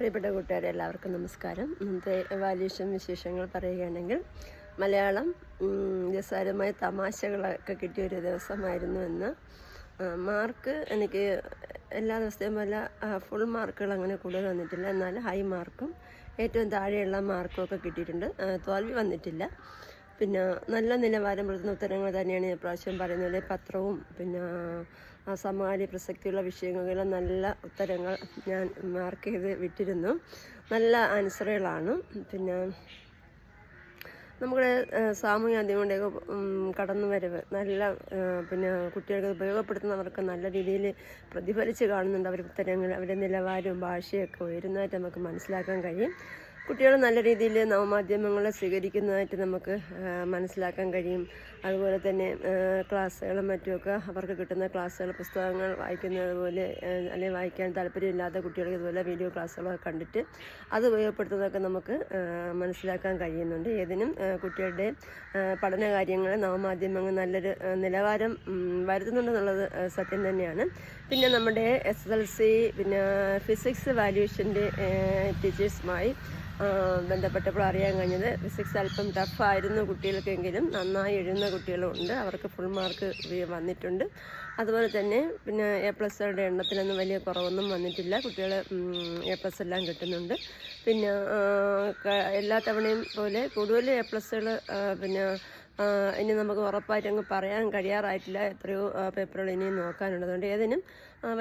പ്രിയപ്പെട്ട കൂട്ടുകാരെ എല്ലാവർക്കും നമസ്കാരം. ഇന്നത്തെ വാല്യൂഷൻ വിശേഷങ്ങൾ പറയുകയാണെങ്കിൽ മലയാളം രസകരമായ തമാശകളൊക്കെ കിട്ടിയ ഒരു ദിവസമായിരുന്നു എന്ന്. മാർക്ക് എനിക്ക് എല്ലാ ദിവസത്തെയും പോലെ ഫുൾ മാർക്കുകൾ അങ്ങനെ കൂടുതൽ വന്നിട്ടില്ല. എന്നാൽ ഹൈ മാർക്കും ഏറ്റവും താഴെയുള്ള മാർക്കും ഒക്കെ കിട്ടിയിട്ടുണ്ട്. തോൽവി വന്നിട്ടില്ല. പിന്നെ നല്ല നിലവാരം പുലർത്തുന്ന ഉത്തരങ്ങൾ തന്നെയാണ് ഈ പ്രാവശ്യം പറയുന്നത്. പത്രവും പിന്നെ ആ സമകാലിക പ്രസക്തിയുള്ള വിഷയങ്ങളിലെ നല്ല ഉത്തരങ്ങൾ ഞാൻ മാർക്ക് ചെയ്ത് വിട്ടിരുന്നു. നല്ല ആൻസറുകളാണ്. പിന്നെ നമ്മുടെ സാമൂഹ്യ മാധ്യമങ്ങളുടെയൊക്കെ കടന്നു വരവ് നല്ല പിന്നെ കുട്ടികൾക്ക് ഉപയോഗപ്പെടുത്തുന്നവർക്ക് നല്ല രീതിയിൽ പ്രതിഫലിച്ച് കാണുന്നുണ്ട്. അവർ ഉത്തരങ്ങൾ അവരുടെ നിലവാരവും ഭാഷയൊക്കെ ഉയരുന്നതായിട്ട് നമുക്ക് മനസ്സിലാക്കാൻ കഴിയും. കുട്ടികൾ നല്ല രീതിയിൽ നവമാധ്യമങ്ങളെ സ്വീകരിക്കുന്നതായിട്ട് നമുക്ക് മനസ്സിലാക്കാൻ കഴിയും. അതുപോലെ തന്നെ ക്ലാസ്സുകളും മറ്റുമൊക്കെ അവർക്ക് കിട്ടുന്ന ക്ലാസ്സുകൾ പുസ്തകങ്ങൾ വായിക്കുന്നത് പോലെ അല്ലെങ്കിൽ വായിക്കാൻ താല്പര്യമില്ലാത്ത കുട്ടികൾക്ക് ഇതുപോലെ വീഡിയോ ക്ലാസ്സുകളൊക്കെ കണ്ടിട്ട് അത് ഉപയോഗപ്പെടുത്തുന്നതൊക്കെ നമുക്ക് മനസ്സിലാക്കാൻ കഴിയുന്നുണ്ട്. ഏതിനും കുട്ടികളുടെ പഠന കാര്യങ്ങൾ നവമാധ്യമങ്ങൾ നല്ലൊരു നിലവാരം വരുത്തുന്നുണ്ടെന്നുള്ളത് സത്യം തന്നെയാണ്. പിന്നെ നമ്മുടെ എസ് എൽ സി പിന്നെ ഫിസിക്സ് വാല്യൂഷന്റെ ടീച്ചേഴ്സുമായി ബന്ധപ്പെട്ടപ്പോൾ അറിയാൻ കഴിഞ്ഞത് ഫിസിക്സ് അല്പം ടഫായിരുന്നു കുട്ടികൾക്കെങ്കിലും നന്നായി എഴുതുന്ന കുട്ടികളുണ്ട്. അവർക്ക് ഫുൾ മാർക്ക് വന്നിട്ടുണ്ട്. അതുപോലെ തന്നെ പിന്നെ എ പ്ലസ്സുകളുടെ എണ്ണത്തിലൊന്നും വലിയ കുറവൊന്നും വന്നിട്ടില്ല. കുട്ടികൾ എ പ്ലസ് എല്ലാം കിട്ടുന്നുണ്ട്. പിന്നെ എല്ലാ തവണയും പോലെ കൂടുതൽ എ പ്ലസ്സുകൾ പിന്നെ ഇനി നമുക്ക് ഉറപ്പായിട്ട് അങ്ങ് പറയാൻ കഴിയാറായിട്ടില്ല. എത്രയോ പേപ്പറുകൾ ഇനിയും നോക്കാനുള്ളതുകൊണ്ട് ഏതിനും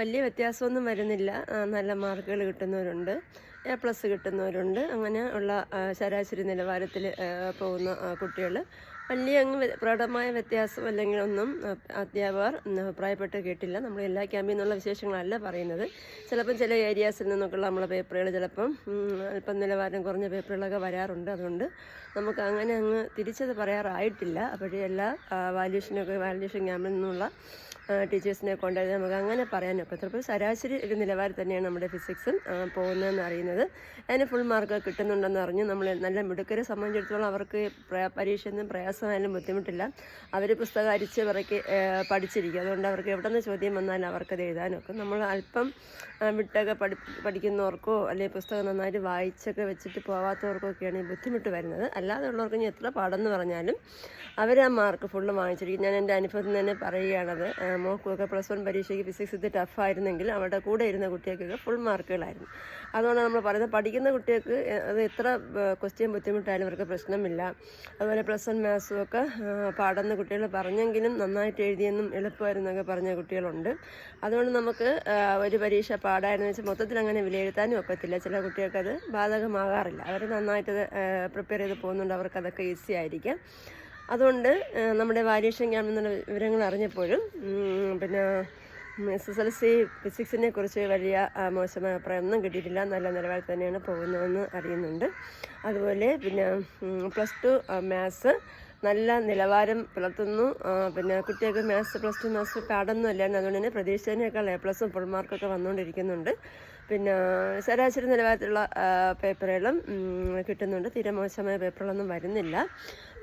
വലിയ വ്യത്യാസമൊന്നും വരുന്നില്ല. നല്ല മാർക്കുകൾ കിട്ടുന്നവരുണ്ട്. A plus കിട്ടുന്നവരുണ്ട്. അങ്ങനെ ഉള്ള ശരാശരി നിലവാരത്തിൽ പോകുന്ന കുട്ടികൾ വലിയ അങ്ങ് പ്രകടമായ വ്യത്യാസം അല്ലെങ്കിൽ ഒന്നും അധ്യാപകർ അഭിപ്രായപ്പെട്ട് കേട്ടില്ല. നമ്മൾ എല്ലാ ക്യാമ്പിൽ നിന്നുള്ള വിശേഷങ്ങളല്ല പറയുന്നത്. ചിലപ്പം ചില ഏരിയാസിൽ നിന്നൊക്കെയുള്ള നമ്മളെ പേപ്പറുകൾ ചിലപ്പം അല്പം നിലവാരം കുറഞ്ഞ പേപ്പറുകളൊക്കെ വരാറുണ്ട്. അതുകൊണ്ട് നമുക്ക് അങ്ങനെ അങ്ങ് തിരിച്ചത് പറയാറായിട്ടില്ല. അപ്പോഴേ എല്ലാ വാല്യൂഷനൊക്കെ വാല്യൂഷൻ ക്യാമ്പിൽ നിന്നുള്ള ടീച്ചേഴ്സിനെ കൊണ്ടുവരുന്നത് നമുക്ക് അങ്ങനെ പറയാനൊക്കെ. ചിലപ്പോൾ ശരാശരി ഒരു നിലവാരം തന്നെയാണ് നമ്മുടെ ഫിസിക്സും പോകുന്നതെന്ന് അറിയുന്നത്. അതിന് ഫുൾ മാർക്ക് കിട്ടുന്നുണ്ടെന്ന് അറിഞ്ഞു നമ്മൾ നല്ല മിടുക്കരെ സംബന്ധിച്ചിടത്തോളം അവർക്ക് പരീക്ഷ എന്നും പ്രയാസമായാലും ബുദ്ധിമുട്ടില്ല. അവർ പുസ്തകം അരിച്ച് പിറക്കി പഠിച്ചിരിക്കും. അതുകൊണ്ട് അവർക്ക് എവിടെ നിന്ന് ചോദ്യം വന്നാലും അവർക്കത് എഴുതാനൊക്കെ. നമ്മൾ അല്പം വിട്ടൊക്കെ പഠി പഠിക്കുന്നവർക്കോ അല്ലെങ്കിൽ പുസ്തകം നന്നായിട്ട് വായിച്ചൊക്കെ വെച്ചിട്ട് പോവാത്തവർക്കൊക്കെയാണ് ഈ ബുദ്ധിമുട്ട് വരുന്നത്. അല്ലാതെ ഉള്ളവർക്ക് ഇനി എത്ര പാടെന്ന് പറഞ്ഞാലും അവർ ആ മാർക്ക് ഫുള്ള് വാങ്ങിച്ചിരിക്കും. ഞാൻ എന്റെ അനുഭവത്തിൽ നിന്ന് തന്നെ പറയുകയാണത്. ആ, മോൾക്കൊക്കെ പ്ലസ് വൺ പരീക്ഷയ്ക്ക് ഫിസിക്സ് ഇത് ടഫായിരുന്നെങ്കിൽ അവരുടെ കൂടെ ഇരുന്ന കുട്ടികൾക്കൊക്കെ ഫുൾ മാർക്കുകളായിരുന്നു അതുകൊണ്ട് നമ്മൾ പറയുന്നത് പഠിക്കുന്ന കുട്ടികൾക്ക് അത് എത്ര ക്വസ്റ്റ്യൻ ബുദ്ധിമുട്ടായാലും അവർക്ക് പ്രശ്നമില്ല. അതുപോലെ പ്ലസ് വൺ മാത്സും ഒക്കെ പാടുന്ന കുട്ടികൾ പറഞ്ഞെങ്കിലും നന്നായിട്ട് എഴുതിയെന്നും എളുപ്പമായിരുന്നൊക്കെ പറഞ്ഞ കുട്ടികളുണ്ട്. അതുകൊണ്ട് നമുക്ക് ഒരു പരീക്ഷ പാടായിരുന്നു വെച്ചാൽ മൊത്തത്തിൽ അങ്ങനെ വിലയിരുത്താനും ഒക്കത്തില്ല. ചില കുട്ടികൾക്കത് ബാധകമാകാറില്ല. അവർ നന്നായിട്ട് പ്രിപ്പയർ ചെയ്ത് പോകുന്നുണ്ട്. അവർക്കതൊക്കെ ഈസി ആയിരിക്കാം. അതുകൊണ്ട് നമ്മുടെ വാരിയേഷൻ ക്യാമ്പിൽ വിവരങ്ങൾ അറിഞ്ഞപ്പോഴും പിന്നെ എസ് എസ് എൽ സി ഫിസിക്സിനെ കുറിച്ച് വലിയ മോശമായ അഭിപ്രായം ഒന്നും കിട്ടിയിട്ടില്ല. നല്ല നിലവാരത്തിൽ തന്നെയാണ് പോകുന്നതെന്ന് അറിയുന്നുണ്ട്. അതുപോലെ പിന്നെ പ്ലസ് ടു മാത്സ് നല്ല നിലവാരം പുലർത്തുന്നു. പിന്നെ കുട്ടികൾക്ക് മാത്സ് പ്ലസ് ടു മാത്സ് പാടൊന്നും അല്ലായിരുന്നു അതുകൊണ്ട് തന്നെ പ്രതീക്ഷിച്ചതിനേക്കാൾ എ പ്ലസും ഫുൾ മാർക്കൊക്കെ വന്നുകൊണ്ടിരിക്കുന്നുണ്ട്. പിന്നെ ശരാശരി നിലവാരത്തിലുള്ള പേപ്പറുകളും കിട്ടുന്നുണ്ട്. തീരെ മോശമായ പേപ്പറുകളൊന്നും വരുന്നില്ല.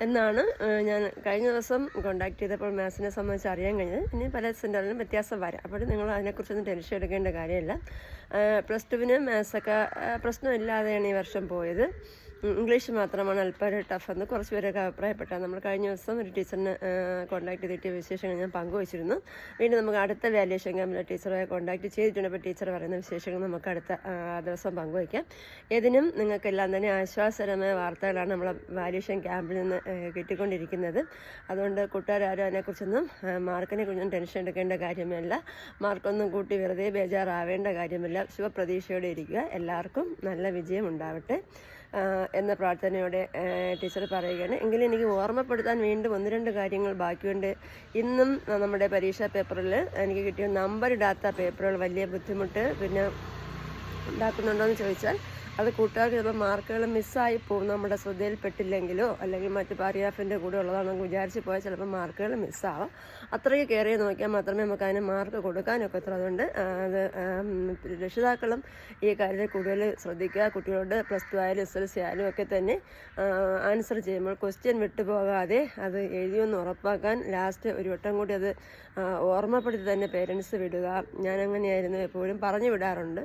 എന്നാണ് ഞാൻ കഴിഞ്ഞ ദിവസം കോണ്ടാക്ട് ചെയ്തപ്പോൾ മാത്സിനെ സംബന്ധിച്ച് അറിയാൻ കഴിഞ്ഞത്. ഇനി പല സെന്ററിലും വ്യത്യാസം വരാം. അപ്പോൾ നിങ്ങൾ അതിനെക്കുറിച്ചൊന്നും ടെൻഷൻ എടുക്കേണ്ട കാര്യമില്ല. പ്ലസ് ടുവിന് മാത്സൊക്കെ പ്രശ്നമില്ലാതെയാണ് ഈ വർഷം പോയത്. ഇംഗ്ലീഷ് മാത്രമാണ് അല്പം ടഫ് എന്ന് കുറച്ച് പേരൊക്കെ അഭിപ്രായപ്പെട്ടത് നമ്മൾ കഴിഞ്ഞ ദിവസം ഒരു ടീച്ചറിനെ കോൺടാക്ട് ചെയ്തിട്ട് വിശേഷങ്ങൾ ഞാൻ പങ്കുവച്ചിരുന്നു. വീണ്ടും നമുക്ക് അടുത്ത വാല്യുവേഷൻ ക്യാമ്പിലെ ടീച്ചറെ കോൺടാക്ട് ചെയ്തിട്ടുണ്ട്. അപ്പോൾ ടീച്ചർ പറയുന്ന വിശേഷങ്ങൾ നമുക്ക് അടുത്ത ദിവസം പങ്കുവയ്ക്കാം. ഏതിനും നിങ്ങൾക്കെല്ലാം തന്നെ ആശ്വാസകരമായ വാർത്തകളാണ് നമ്മളെ വാല്യുവേഷൻ ക്യാമ്പിൽ നിന്ന് കിട്ടിക്കൊണ്ടിരിക്കുന്നത്. അതുകൊണ്ട് കൂട്ടുകാരും അതിനെക്കുറിച്ചൊന്നും മാർക്കിനെ കുറിച്ചൊന്നും ടെൻഷൻ എടുക്കേണ്ട കാര്യമല്ല. മാർക്കൊന്നും കൂട്ടി വെറുതെ ബേജാറാവേണ്ട കാര്യമില്ല. ശുഭപ്രതീക്ഷയോടെ ഇരിക്കുക. എല്ലാവർക്കും നല്ല വിജയം ഉണ്ടാവട്ടെ. എന്ന പ്രാർത്ഥനയോടെ ടീച്ചർ പറയുകയാണ്. എങ്കിലും എനിക്ക് ഓർമ്മപ്പെടുത്താൻ വീണ്ടും ഒന്ന് രണ്ട് കാര്യങ്ങൾ ബാക്കിയുണ്ട്. ഇന്നും നമ്മുടെ പരീക്ഷാ പേപ്പറിൽ എനിക്ക് കിട്ടിയ നമ്പർ ഇടാത്ത പേപ്പറുകൾ വലിയ ബുദ്ധിമുട്ട് പിന്നെ ഉണ്ടാക്കുന്നുണ്ടോ എന്ന് ചോദിച്ചാൽ അത് കൂട്ടുകാർക്ക് ചിലപ്പോൾ മാർക്കുകൾ മിസ്സായി പോകും. നമ്മുടെ ശ്രദ്ധയിൽപ്പെട്ടില്ലെങ്കിലോ അല്ലെങ്കിൽ മറ്റ് പാരിയാഫിന്റെ കൂടെ ഉള്ളതാണെന്ന് വിചാരിച്ച് പോയാൽ ചിലപ്പോൾ മാർക്കുകൾ മിസ്സാവാം. അത്രയ്ക്ക് കയറി നോക്കിയാൽ മാത്രമേ നമുക്ക് അതിന് മാർക്ക് കൊടുക്കാനൊക്കെ എത്തുള്ളൂ അതുകൊണ്ട് അത് രക്ഷിതാക്കളും ഈ കാര്യത്തിൽ കൂടുതൽ ശ്രദ്ധിക്കുക. കുട്ടികളോട് പ്ലസ് ടു ആയാലും എസ് എൽ സി ആയാലും ഒക്കെ തന്നെ ആൻസർ ചെയ്യുമ്പോൾ ക്വസ്റ്റ്യൻ വിട്ടുപോകാതെ അത് എഴുതിയൊന്ന് ഉറപ്പാക്കാൻ ലാസ്റ്റ് ഒരു വട്ടം കൂടി അത് ഓർമ്മപ്പെടുത്തി തന്നെ പേരൻസ് വിടുക. ഞാനങ്ങനെയായിരുന്നു എപ്പോഴും പറഞ്ഞു വിടാറുണ്ട്.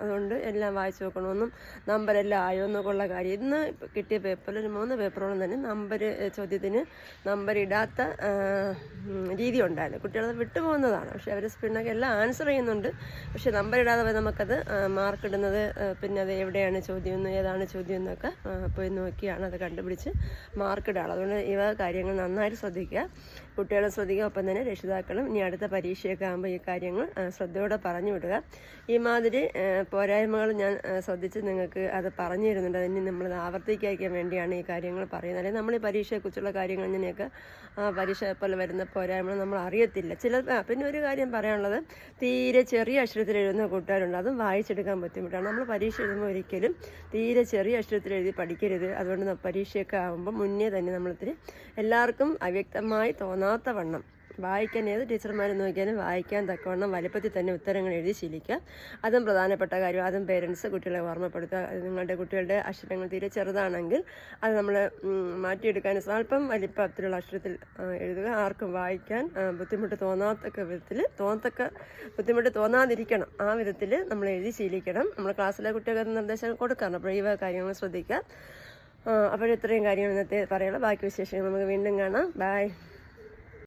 അതുകൊണ്ട് എല്ലാം വായിച്ചു നോക്കണമെന്നും നമ്പരെല്ലാം ആയോ എന്നൊക്കെയുള്ള കാര്യം. ഇന്ന് കിട്ടിയ പേപ്പറിൽ ഒരു മൂന്ന് പേപ്പറോളം തന്നെ നമ്പർ ചോദ്യത്തിന് നമ്പർ ഇടാത്ത രീതി ഉണ്ടായിരുന്നു. കുട്ടികളത് വിട്ടുപോകുന്നതാണ് പക്ഷേ അവർ സ്പിന്നൊക്കെ എല്ലാം ആൻസർ ചെയ്യുന്നുണ്ട്. പക്ഷേ നമ്പർ ഇടാതെ പോയി നമുക്കത് മാർക്ക് ഇടുന്നത് പിന്നെ അത് എവിടെയാണ് ചോദ്യം എന്ന് ഏതാണ് ചോദ്യം എന്നൊക്കെ പോയി നോക്കിയാണ് അത് കണ്ടുപിടിച്ച് മാർക്ക് ഇടാറ് അതുകൊണ്ട് ഇവ കാര്യങ്ങൾ നന്നായിട്ട് ശ്രദ്ധിക്കുക. കുട്ടികളെ ശ്രദ്ധിക്കുക ഒപ്പം തന്നെ രക്ഷിതാക്കളും ഇനി അടുത്ത പരീക്ഷയൊക്കെ ആകുമ്പോൾ ഈ കാര്യങ്ങൾ ശ്രദ്ധയോടെ പറഞ്ഞു വിടുക. ഈ മാതിരി പോരായ്മകൾ ഞാൻ ശ്രദ്ധിച്ച് നിങ്ങൾക്ക് അത് പറഞ്ഞു തരുന്നുണ്ട്. അതിന് നമ്മൾ ആവർത്തിക്കാതിരിക്കാൻ വേണ്ടിയാണ് ഈ കാര്യങ്ങൾ പറയുന്നത്. അല്ലെങ്കിൽ നമ്മൾ ഈ പരീക്ഷയെക്കുറിച്ചുള്ള കാര്യങ്ങൾ ഇങ്ങനെയൊക്കെ പരീക്ഷ പോലെ വരുന്ന പോരായ്മകൾ നമ്മൾ അറിയത്തില്ല. ചില പിന്നെ ഒരു കാര്യം പറയാനുള്ളത് തീരെ ചെറിയ അക്ഷരത്തിൽ എഴുതുന്ന കൂട്ടുകാരുണ്ട്. അതും വായിച്ചെടുക്കാൻ ബുദ്ധിമുട്ടാണ്. നമ്മൾ പരീക്ഷ എഴുതുമ്പോൾ ഒരിക്കലും തീരെ ചെറിയ അക്ഷരത്തിൽ എഴുതി പഠിക്കരുത്. അതുകൊണ്ട് പരീക്ഷയൊക്കെ ആകുമ്പോൾ മുന്നേ തന്നെ നമ്മളിത്തിരി എല്ലാവർക്കും അവ്യക്തമായി തോന്നാത്ത വണ്ണം വായിക്കാൻ ഏത് ടീച്ചർമാർ നോക്കിയാലും വായിക്കാൻ തക്കവണ്ണം വലിപ്പത്തിൽ തന്നെ ഉത്തരങ്ങൾ എഴുതി ശീലിക്കുക. അതും പ്രധാനപ്പെട്ട കാര്യം അതും പേരൻസ് കുട്ടികളെ ഓർമ്മപ്പെടുത്തുക. നിങ്ങളുടെ കുട്ടികളുടെ അക്ഷരങ്ങൾ തീരെ ചെറുതാണെങ്കിൽ അത് നമ്മൾ മാറ്റിയെടുക്കാൻ സ്വല്പം വലിപ്പത്തിലുള്ള അക്ഷരത്തിൽ എഴുതുക. ആർക്കും വായിക്കാൻ ബുദ്ധിമുട്ട് തോന്നാത്തക്ക വിധത്തിൽ തോന്നത്തക്ക ബുദ്ധിമുട്ട് തോന്നാതിരിക്കണം. ആ വിധത്തിൽ നമ്മൾ എഴുതി ശീലിക്കണം. നമ്മൾ ക്ലാസ്സിലെ കുട്ടികൾക്ക് നിർദ്ദേശങ്ങൾ കൊടുക്കണം അപ്പോൾ ഈ കാര്യങ്ങൾ ശ്രദ്ധിക്കുക. അപ്പോൾ ഇത്രയും കാര്യങ്ങൾ ഇന്നത്തെ പറയുള്ളൂ ബാക്കി വിശേഷങ്ങൾ നമുക്ക് വീണ്ടും കാണാം. ബൈ